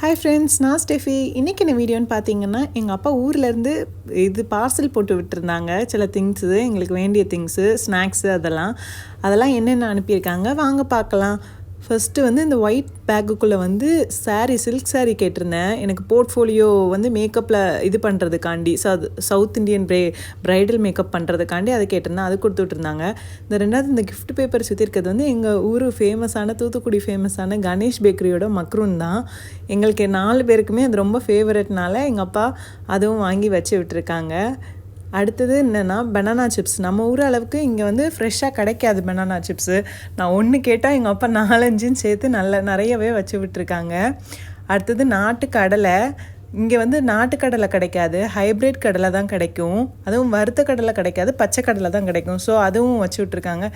Hi friends நான் Steffi. இன்றைக்கி என்ன வீடியோன்னு பார்த்தீங்கன்னா எங்கள் அப்பா ஊர்லேருந்து இது பார்சல் போட்டு விட்டுருந்தாங்க. சில திங்ஸு எங்களுக்கு வேண்டிய திங்ஸு ஸ்நாக்ஸு அதெல்லாம். அதெல்லாம் என்னென்ன அனுப்பியிருக்காங்க? வாங்க பார்க்கலாம். ஃபஸ்ட்டு வந்து இந்த ஒயிட் பேக்குக்குள்ளே வந்து சாரீ சில்க் சாரீ கேட்டிருந்தேன். எனக்கு போர்ட்ஃபோலியோ வந்து மேக்கப்பில் இது பண்ணுறதுக்காண்டி சவுத் சவுத் இந்தியன் ப்ரே ப்ரைடல் மேக்கப் பண்ணுறதுக்காண்டி அதை கேட்டிருந்தேன். அது கொடுத்து விட்ருந்தாங்க இந்த ரெண்டாவது இந்த கிஃப்ட் பேப்பர் சுற்றிருக்கிறது வந்து எங்கள் ஊர் ஃபேமஸான தூத்துக்குடி ஃபேமஸான கணேஷ் பேக்கரியோட மக்ரூன் தான். எங்களுக்கு நாலு பேருக்குமே அது ரொம்ப ஃபேவரட்னால எங்கள் அப்பா அதுவும் வாங்கி வச்சு விட்டுருக்காங்க. அடுத்தது என்னென்னா பனானா சிப்ஸ் நம்ம ஊர் அளவுக்கு இங்கே வந்து ஃப்ரெஷ்ஷாக கிடைக்காது பனானா சிப்ஸு நான் ஒன்று கேட்டால் எங்கள் அப்பா நாலஞ்சுன்னு சேர்த்து நல்ல நிறையவே வச்சு விட்டுருக்காங்க. அடுத்தது நாட்டு கடலை இங்கே வந்து நாட்டுக்கடலை கிடைக்காது ஹைப்ரிட் கடலை தான் கிடைக்கும். அதுவும் வறுத்த கடலை கிடைக்காது பச்சை கடலை தான் கிடைக்கும். ஸோ அதுவும் வச்சு விட்ருக்காங்க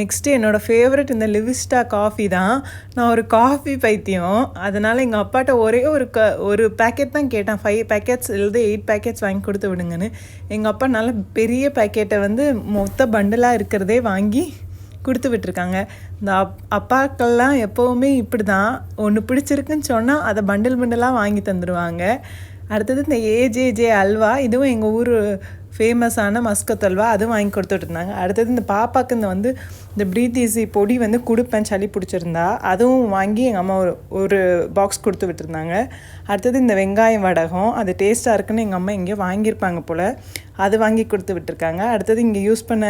நெக்ஸ்ட்டு என்னோடய ஃபேவரட் இந்த லிவிஸ்டா காஃபி தான். நான் ஒரு காஃபி பைத்தியம். அதனால் எங்கள் அப்பாட்ட ஒரே ஒரு க ஒரு பேக்கெட் தான் கேட்டேன். ஃபைவ் பேக்கெட்ஸ் இல்லது எயிட் பேக்கெட்ஸ் வாங்கி கொடுத்து விடுங்கன்னு. எங்கள் அப்பா நல்ல பெரிய பேக்கெட்டை வந்து மொத்த பண்டலாக இருக்கிறதே வாங்கி கொடுத்து விட்டுருக்காங்க. இந்த அப் அப்பாக்கள்லாம் எப்போவுமே இப்படி தான் ஒன்று பிடிச்சிருக்குன்னு சொன்னால் அதை பண்டில் பண்டிலாக வாங்கி தந்துடுவாங்க அடுத்தது இந்த ஏஜேஜே அல்வா இதுவும் எங்கள் ஊர் ஃபேமஸான மஸ்கத் அல்வா அதுவும் வாங்கி கொடுத்துட்டு இருந்தாங்க. அடுத்தது இந்த பாப்பாக்கு இந்த வந்து இந்த ப்ரீத் பொடி வந்து கொடுப்பேன் சளி பிடிச்சிருந்தா அதுவும் வாங்கி எங்கள் அம்மா ஒரு ஒரு பாக்ஸ் கொடுத்து விட்டுருந்தாங்க. அடுத்தது இந்த வெங்காயம் வடகம் அது டேஸ்ட்டாக இருக்குன்னு எங்கள் அம்மா எங்கேயோ வாங்கியிருப்பாங்க போல் அது வாங்கி கொடுத்து விட்டுருக்காங்க. அடுத்தது இங்கே யூஸ் பண்ண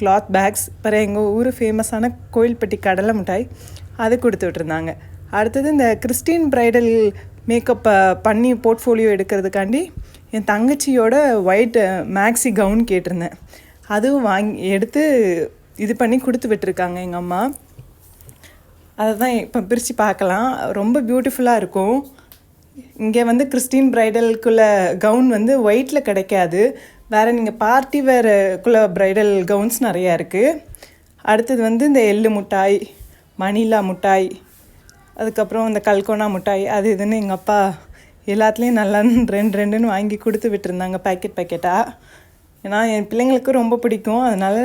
கிளாத் பேக்ஸ் பிற எங்கள் ஊர் ஃபேமஸான கோயில்பட்டி கடலை மிட்டாய் அது கொடுத்து விட்டுருந்தாங்க. அடுத்தது இந்த கிறிஸ்டின் பிரைடல் மேக்கப் பண்ணி போர்ட்ஃபோலியோ எடுக்கிறதுக்காண்டி என் தங்கச்சியோட ஒயிட் மேக்ஸி கவுன் கேட்டிருந்தேன். அதுவும் வாங்கி எடுத்து இது பண்ணி கொடுத்து விட்டுருக்காங்க எங்கள் அம்மா. அதை தான் இப்போ பிரித்து பார்க்கலாம். ரொம்ப பியூட்டிஃபுல்லாக இருக்கும். இங்கே வந்து கிறிஸ்டின் ப்ரைடலுக்குள்ள கவுன் வந்து ஒயிட்டில் கிடைக்காது. வேறு நீங்கள் பார்ட்டி வேறுக்குள்ள ப்ரைடல் கவுன்ஸ் நிறையா இருக்குது அடுத்தது வந்து இந்த எள்ளு மிட்டாய் மணிலா மிட்டாய் அதுக்கப்புறம் இந்த கல்கோனா மிட்டாய் அது இதுன்னு எங்கள் அப்பா எல்லாத்துலேயும் நல்லா ரெண்டு ரெண்டுன்னு வாங்கி கொடுத்து விட்டுருந்தாங்க பேக்கெட் பேக்கெட்டாக ஏன்னா என் பிள்ளைங்களுக்கு ரொம்ப பிடிக்கும். அதனால்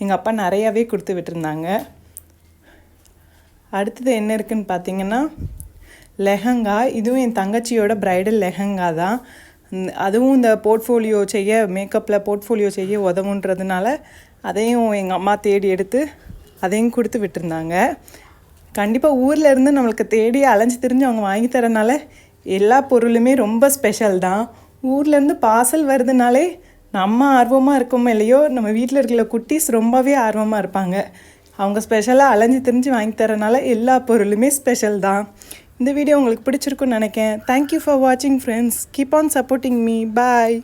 எங்கள் அப்பா நிறையாவே கொடுத்து விட்டுருந்தாங்க. அடுத்தது என்ன இருக்குன்னு பார்த்தீங்கன்னா லெஹங்கா இதுவும் என் தங்கச்சியோட ப்ரைடல் லெஹங்கா தான். அதுவும் இந்த போர்ட்ஃபோலியோ செய்ய மேக்கப்பில் போர்ட்ஃபோலியோ செய்ய உதவுன்றதுனால அதையும் எங்கள் அம்மா தேடி எடுத்து அதையும் கொடுத்து விட்டுருந்தாங்க. கண்டிப்பாக ஊரில் இருந்து நம்மளுக்கு தேடி அலைஞ்சு திரிஞ்சு அவங்க வாங்கி தரனால எல்லா பொருளுமே ரொம்ப ஸ்பெஷல் தான். ஊர்லேருந்து பார்சல் வருதுனாலே நம்ம ஆர்வமாக இருக்கோமோ இல்லையோ நம்ம வீட்டில் இருக்கிற குட்டீஸ் ரொம்பவே ஆர்வமாக இருப்பாங்க. அவங்க ஸ்பெஷலாக அலைஞ்சு திரிஞ்சு வாங்கி தரனால எல்லா பொருளுமே ஸ்பெஷல் தான். இந்த வீடியோ உங்களுக்கு பிடிச்சிருக்குன்னு நினைக்கிறேன். தேங்க்யூ ஃபார் வாட்சிங் friends keep on supporting me bye